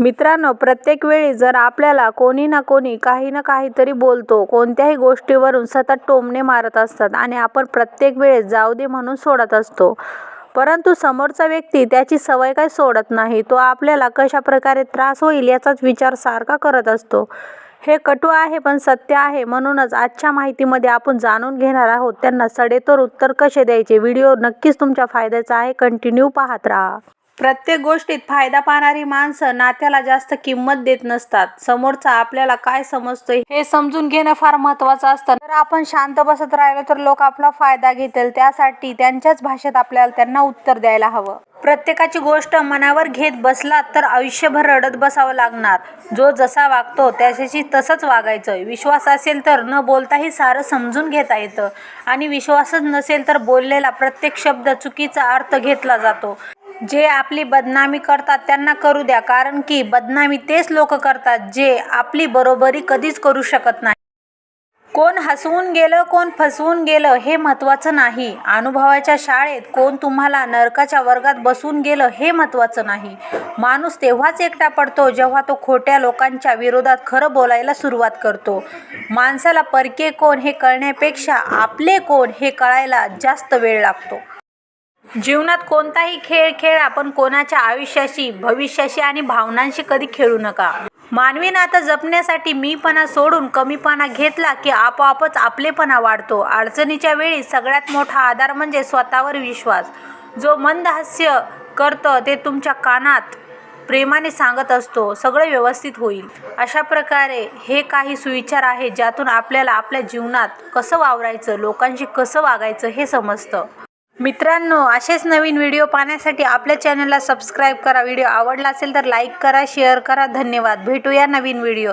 मित्रांनो प्रत्येक वेळी जर आपल्याला कोणी ना कोणी काही ना काहीतरी बोलतो कोणत्याही गोष्टीवरून सतत टोमणे मारत असतात आणि आपण प्रत्येक वेळेस जाऊ दे म्हणून सोडत असतो. परंतु समोरचा व्यक्ती त्याची सवय काय सोडत नाही तो आपल्याला कशा प्रकारे त्रास होईल याचाच विचार सारखा करत असतो. हे कटू आहे पण सत्य आहे म्हणूनच आजच्या माहितीमध्ये आपण जाणून घेणार आहोत. त्यांना सडेतोड उत्तर कसे द्यायचे? व्हिडिओ नक्कीच तुमच्या फायद्याचा आहे. कंटिन्यू पाहत राहा. प्रत्येक गोष्टीत फायदा पाहणारी माणसं नात्याला जास्त किंमत देत नसतात. समोरचा आपल्याला काय समजतोय हे समजून घेणं फार महत्वाचं असतं. जर आपण शांत बसत राहिलो तर लोक आपला फायदा घेतील. त्यासाठी त्यांच्याच भाषेत आपल्याला त्यांना उत्तर द्यायला हवं. प्रत्येकाची गोष्ट मनावर घेत बसलात तर आयुष्यभर रडत बसावं लागणार. जो जसा वागतो त्याच्याशी तसंच वागायचं. विश्वास असेल तर न बोलताही सारं समजून घेता येतं. आणि विश्वासच नसेल तर बोललेला प्रत्येक शब्द चुकीचा अर्थ घेतला जातो. जे आपली बदनामी करतात त्यांना करू द्या कारण की बदनामी तेच लोक करतात जे आपली बरोबरी कधीच करू शकत नाही. कोण हसवून गेलं कोण फसवून गेलं हे महत्त्वाचं नाही. अनुभवाच्या शाळेत कोण तुम्हाला नरकाच्या वर्गात बसून गेलं हे महत्त्वाचं नाही. माणूस तेव्हाच एकटा पडतो जेव्हा तो खोट्या लोकांच्या विरोधात खरं बोलायला सुरुवात करतो. माणसाला परके कोण हे कळण्यापेक्षा आपले कोण हे कळायला जास्त वेळ लागतो. जीवनात कोणताही खेळ खेळा पण कोणाच्या आयुष्याशी भविष्याशी आणि भावनांशी कधी खेळू नका. मानवी नातं जपण्यासाठी मीपणा सोडून कमीपणा घेतला की आपोआपच आपलेपणा वाढतो. अडचणीच्या वेळी सगळ्यात मोठा आधार म्हणजे स्वतःवर विश्वास. जो मंदहास्य करतं ते तुमच्या कानात प्रेमाने सांगत असतो. सगळं व्यवस्थित होईल. अशा प्रकारे हे काही सुविचार आहेत ज्यातून आपल्याला आपल्या जीवनात कसं वावरायचं लोकांशी कसं वागायचं हे समजतं. मित्रांनो असेच नवीन व्हिडिओ पाहण्यासाठी आपल्या चॅनलला सबस्क्राईब करा. व्हिडिओ आवडला असेल तर लाईक करा शेअर करा. धन्यवाद. भेटूया नवीन व्हिडिओ